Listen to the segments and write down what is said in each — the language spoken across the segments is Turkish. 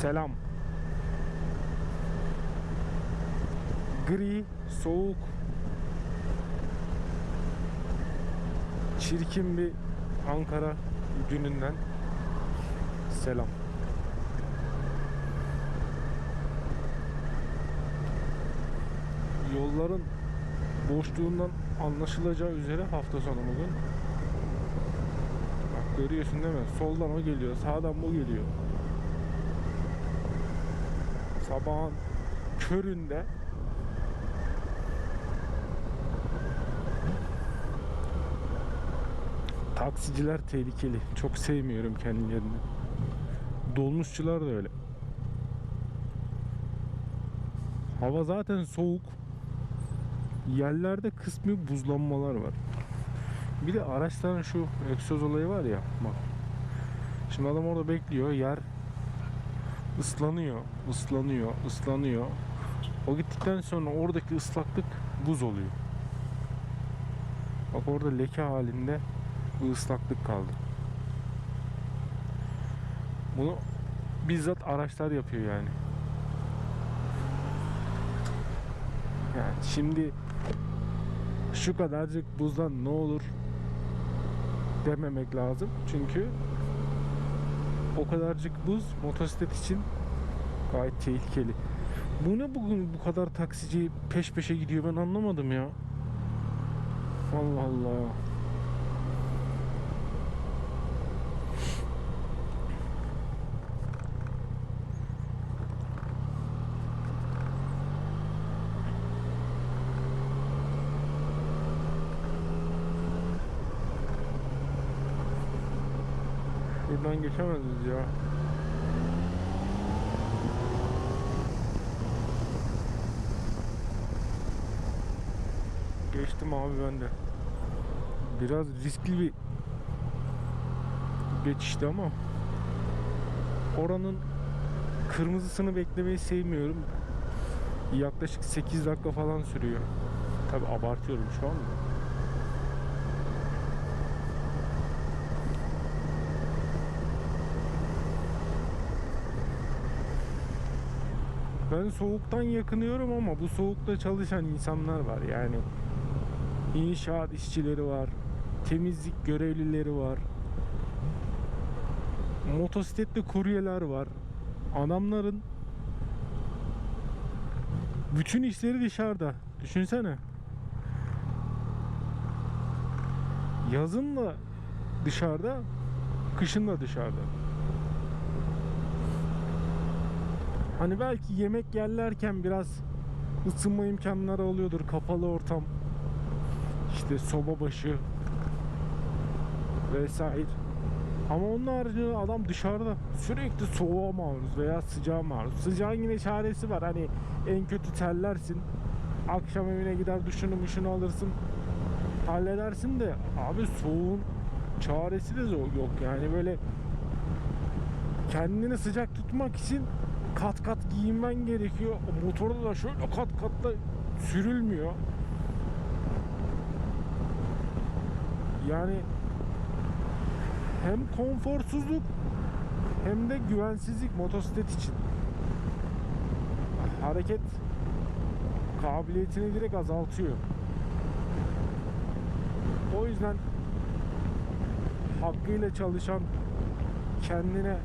Selam. Gri, soğuk, çirkin bir Ankara gününden selam. Yolların boşluğundan anlaşılacağı üzere hafta sonu bugün. Bak görüyorsun değil mi? Soldan o geliyor, sağdan bu geliyor. Sabahın köründe taksiciler tehlikeli. Çok sevmiyorum kendilerini. Dolmuşçular da öyle. Hava zaten soğuk. Yerlerde kısmi buzlanmalar var. Bir de araçların şu egzoz olayı var ya bak. Şimdi adam orada bekliyor. Yer ıslanıyor, ıslanıyor, ıslanıyor. O gittikten sonra oradaki ıslaklık buz oluyor. Bak orada leke halinde bir ıslaklık kaldı. Bunu bizzat araçlar yapıyor yani. Yani şimdi şu kadarcık buzdan ne olur dememek lazım. Çünkü o kadarcık buz motosiklet için gayet tehlikeli. Bu ne bugün bu kadar taksici peş peşe gidiyor ben anlamadım ya. Allah Allah. Buradan geçemezsiniz ya. Geçtim abi ben de. Biraz riskli bir geçişti ama oranın kırmızısını beklemeyi sevmiyorum. Yaklaşık 8 dakika falan sürüyor. Tabi abartıyorum şu anda. Ben soğuktan yakınıyorum ama bu soğukta çalışan insanlar var yani. İnşaat işçileri var. Temizlik görevlileri var. Motosikletli kuryeler var. Adamların bütün işleri dışarıda. Düşünsene. Yazın da dışarıda, kışın da dışarıda. Hani belki yemek yerlerken biraz ısınma imkanları oluyordur. Kapalı ortam. İşte soba başı vesaire. Ama onun haricinde adam dışarıda sürekli soğuğa maruz veya sıcağa maruz. Sıcağın yine çaresi var. Hani en kötü terlersin. Akşam evine gider duşunu muşunu alırsın. Halledersin de abi soğuğun çaresi de yok. Yani böyle kendini sıcak tutmak için kat kat giyinmen gerekiyor. O Motorda da şöyle kat katla sürülmüyor. Yani hem konforsuzluk hem de güvensizlik motosiklet için. Hareket kabiliyetini direkt azaltıyor. O yüzden hakkıyla çalışan kendine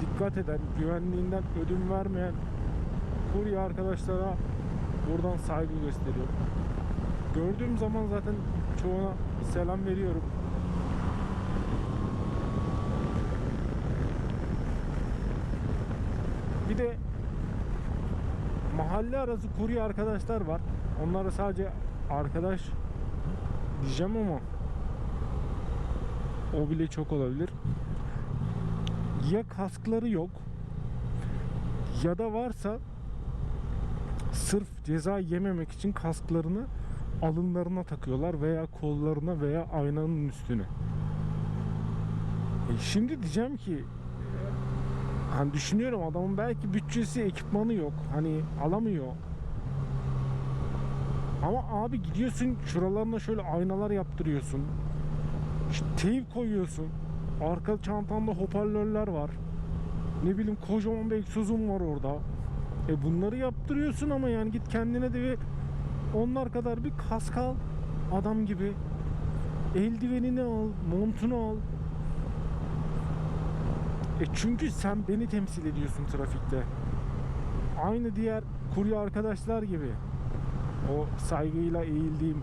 dikkat eden, güvenliğinden ödün vermeyen kurye arkadaşlara buradan saygı gösteriyorum. Gördüğüm zaman zaten çoğuna selam veriyorum. Bir de mahalle arası kurye arkadaşlar var. Onlara sadece arkadaş diyeceğim ama o bile çok olabilir. Ya kaskları yok ya da varsa sırf ceza yememek için kasklarını alınlarına takıyorlar veya kollarına veya aynanın üstüne. E şimdi diyeceğim ki hani düşünüyorum adamın belki bütçesi ekipmanı yok. Hani alamıyor. Ama abi gidiyorsun şuralarına şöyle aynalar yaptırıyorsun. İşte teyip koyuyorsun. Arka çantanda hoparlörler var. Ne bileyim kocaman bir egzozun var orada. E bunları yaptırıyorsun ama yani git kendine de bir onlar kadar bir kask al. Adam gibi. Eldivenini al, montunu al. E çünkü sen beni temsil ediyorsun trafikte. Aynı diğer kurye arkadaşlar gibi. O saygıyla eğildiğim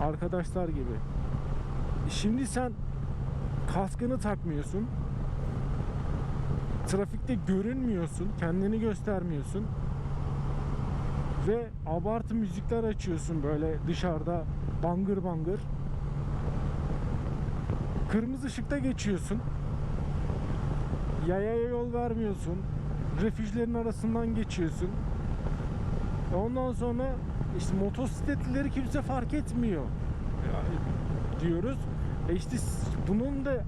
arkadaşlar gibi. E Şimdi sen kaskını takmıyorsun. Trafikte görünmüyorsun, kendini göstermiyorsun. Ve abartı müzikler açıyorsun böyle dışarıda bangır bangır. Kırmızı ışıkta geçiyorsun. Yayaya yol vermiyorsun. Refüjlerin arasından geçiyorsun. Ondan sonra işte motosikletlileri kimse fark etmiyor Yani diyoruz. E işte bunun da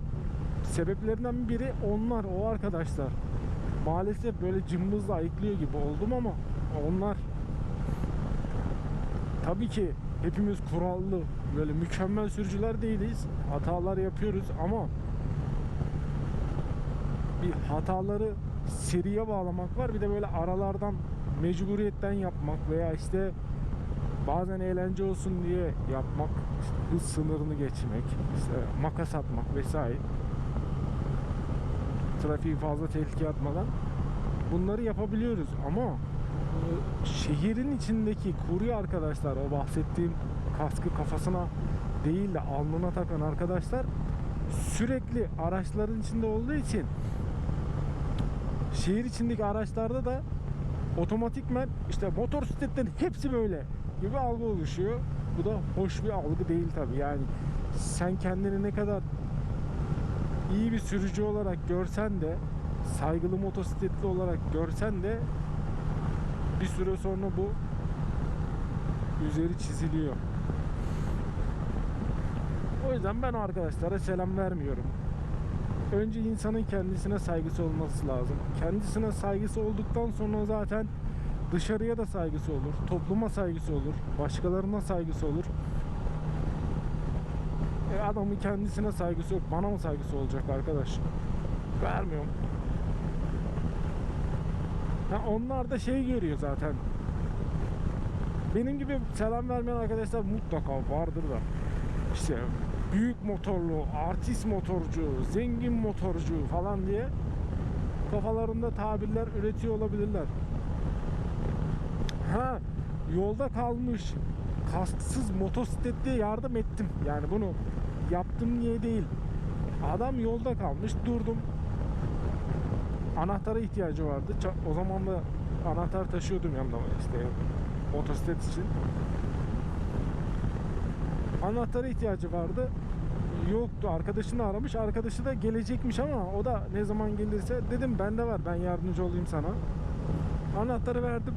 sebeplerinden biri onlar, o arkadaşlar. Maalesef böyle cımbızla ayıklıyor gibi oldum ama onlar tabii ki hepimiz kurallı, böyle mükemmel sürücüler değiliz. Hatalar yapıyoruz ama bir hataları seriye bağlamak var. Bir de böyle aralardan mecburiyetten yapmak veya işte bazen eğlence olsun diye yapmak, işte hız sınırını geçmek, işte makas atmak vesaire. Trafiği fazla tehlikeye atmadan bunları yapabiliyoruz ama e, şehrin içindeki kurye arkadaşlar o bahsettiğim kaskı kafasına değil de alnına takan arkadaşlar sürekli araçların içinde olduğu için şehir içindeki araçlarda da otomatikmen işte motosikletlerin hepsi böyle gibi algı oluşuyor. Bu da hoş bir algı değil tabi. Yani sen kendini ne kadar iyi bir sürücü olarak görsen de saygılı motosikletli olarak görsen de bir süre sonra bu üzeri çiziliyor. O yüzden ben arkadaşlara selam vermiyorum. Önce insanın kendisine saygısı olması lazım. Kendisine saygısı olduktan sonra zaten dışarıya da saygısı olur, topluma saygısı olur, başkalarına saygısı olur. E adamın kendisine saygısı yok, bana mı saygısı olacak arkadaş? Vermiyorum. Ha, onlar da şey görüyor zaten. Benim gibi selam vermeyen arkadaşlar mutlaka vardır da. İşte büyük motorlu, artist motorcu, zengin motorcu falan diye kafalarında tabirler üretiyor olabilirler. Ha yolda kalmış kasksız motosikletliye yardım ettim. Yani bunu yaptım niye değil. Adam yolda kalmış durdum. Anahtara ihtiyacı vardı. O zaman da anahtar taşıyordum yanımda işte motosiklet için. Anahtara ihtiyacı vardı. Yoktu. Arkadaşını aramış. Arkadaşı da gelecekmiş ama o da ne zaman gelirse dedim bende var. Ben yardımcı olayım sana. Anahtarı verdim.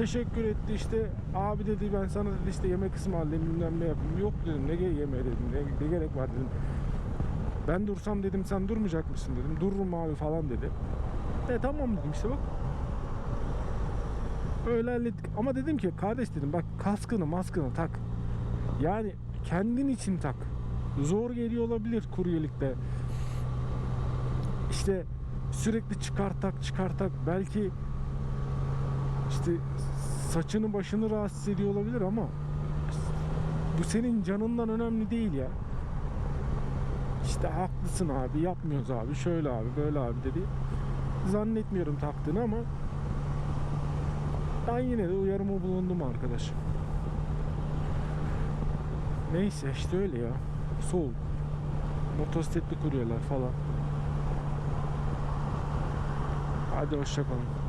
Teşekkür etti işte. Abi dedi ben sana dedi işte yemek ısmarlayayım bilmem ne yapayım. Yok dedim ne yemeğe dedim. Ne, ne gerek var dedim. Ben dursam dedim sen durmayacak mısın dedim. Dururum abi falan dedi. E tamam dedim işte bak. Öyle hallettik. Ama dedim ki kardeş dedim bak kaskını maskını tak. Yani kendin için tak. Zor geliyor olabilir kuryelikte. İşte sürekli çıkar tak çıkar tak. Belki işte saçını başını rahatsız ediyor olabilir ama bu senin canından önemli değil ya. İşte haklısın abi yapmıyoruz abi şöyle abi böyle abi dedi. Zannetmiyorum taktığını ama ben yine de uyarımı bulundum arkadaş. Neyse işte öyle ya. Soğuk. Motosikletli kuryeler falan. Hadi hoşçakalın.